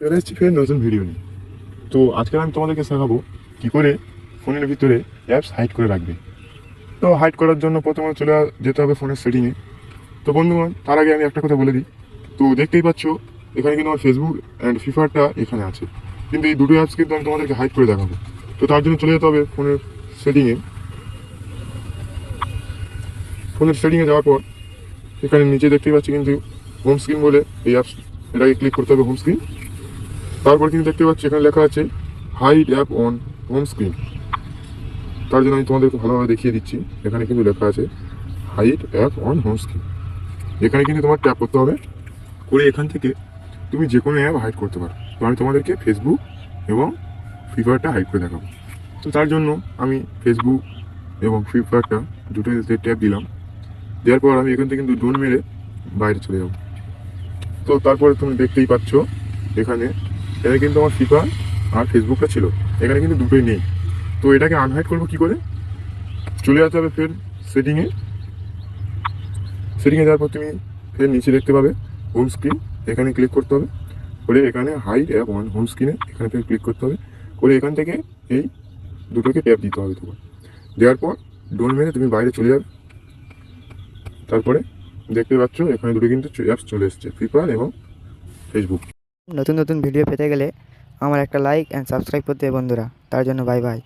চলে এসেছি ফের নতুন ভিডিও নিয়ে। তো আজকে আমি তোমাদেরকে শেখাবো কী করে ফোনের ভিতরে অ্যাপস হাইড করে রাখবে। তো হাইড করার জন্য প্রথমে চলে যেতে হবে ফোনের সেটিংয়ে তো বন্ধুগণ, তার আগে আমি একটা কথা বলে দিই। তো দেখতেই পাচ্ছ, এখানে কিন্তু আমার ফেসবুক অ্যান্ড ফিফারটা এখানে আছে। কিন্তু এই দুটো অ্যাপস কিন্তু আমি তোমাদেরকে হাইড করে দেখাবো। তো তার জন্য চলে যেতে হবে ফোনের সেটিংয়ে ফোনের সেটিংয়ে যাওয়ার পর, এখানে নিচে দেখতেই পাচ্ছি কিন্তু হোম স্ক্রিন বলে এই অ্যাপস এটাকে ক্লিক করতে হবে হোম স্ক্রিন তারপর কিন্তু দেখতে পাচ্ছি এখানে লেখা আছে hide app on home screen তার জন্য আমি তোমাদেরকে ভালোভাবে দেখিয়ে দিচ্ছি। এখানে কিন্তু লেখা আছে hide app on home screen এখানে কিন্তু তোমার ট্যাপ করতে হবে। করে এখান থেকে তুমি যে কোনো অ্যাপ হাইড করতে পারো। তো আমি তোমাদেরকে ফেসবুক এবং ফ্রি ফায়ারটা হাইড করে দেখাবো। তো তার জন্য আমি ফেসবুক এবং ফ্রিফায়ারটা দুটোতে ট্যাপ দিলাম, দেওয়ার পর আমি এখান থেকে কিন্তু ডোন মেরে বাইরে চলে যাব। তো তারপরে তুমি দেখতেই পাচ্ছ, এখানে এখানে কিন্তু আমার ফিফা আর ফেসবুকটা ছিল। এখানে কিন্তু দুটোই নেই। তো এটাকে আনহাইড করব কি করে? চলে যেতে হবে ফের সেটিংয়ে সেটিংয়ে যাওয়ার পর তুমি ফের নিচে দেখতে পাবে হোম স্ক্রিন এখানে ক্লিক করতে হবে। করে এখানে হাইড অ্যাপ অন হোম স্ক্রিনে এখানে ফের ক্লিক করতে হবে। করে এখান থেকে এই দুটোকে ট্যাপ দিতে হবে তোমার। দেওয়ার পর ডোন মেরে তুমি বাইরে চলে যাবে। তারপরে দেখতে পাচ্ছ এখানে দুটো কিন্তু অ্যাপস চলে এসছে ফ্রি ফায়ার এবং ফেসবুক নতুন নতুন ভিডিও পেতে গেলে আমার একটা লাইক অ্যান্ড সাবস্ক্রাইব করতে বন্ধুরা। তার জন্য বাই বাই